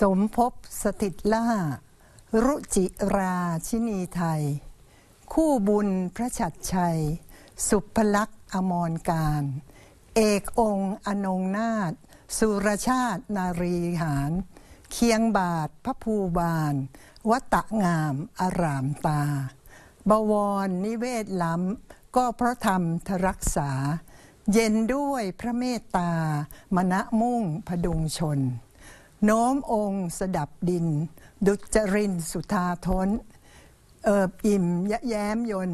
สมภพสถิตล่า รุจิราชินีไทย คู่บุญพระฉัตรชัย สุภลักษณ์อมรการ เอกองค์อนงนาถสุรชาตินารีหาร เคียงบาทพระภูบาล วัตะงามอารามตา บวรนิเวศล้ำ ก็เพราะธรรมทรักษา เย็นด้วยพระเมตตามณะมุ่งพดุงชน โน้มองค์สดับดิน ดุจรินสุธาทน เอิบอิ่มยะแย้มยน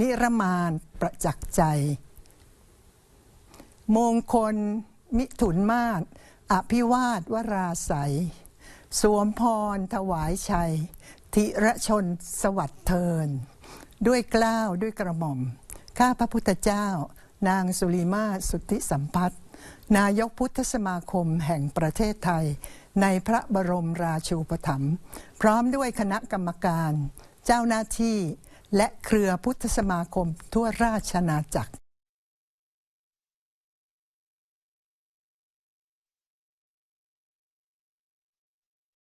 นิรมานประจักษ์ใจ มงคลมิถุนมาศอภิวาทวราศัย สวมพรถวายชัย ธิระชนสวัสดิ์เทิน ด้วยกล้าวด้วยกระหม่อม ข้าพระพุทธเจ้า นางสุริมาสุทธิสัมพัฒน์ นายกพุทธสมาคมแห่งประเทศไทย ในพระบรมราชูปถัมภ์พร้อมด้วยคณะกรรมการ เจ้าหน้าที่ และเครือพุทธสมาคมทั่วราชนาจักร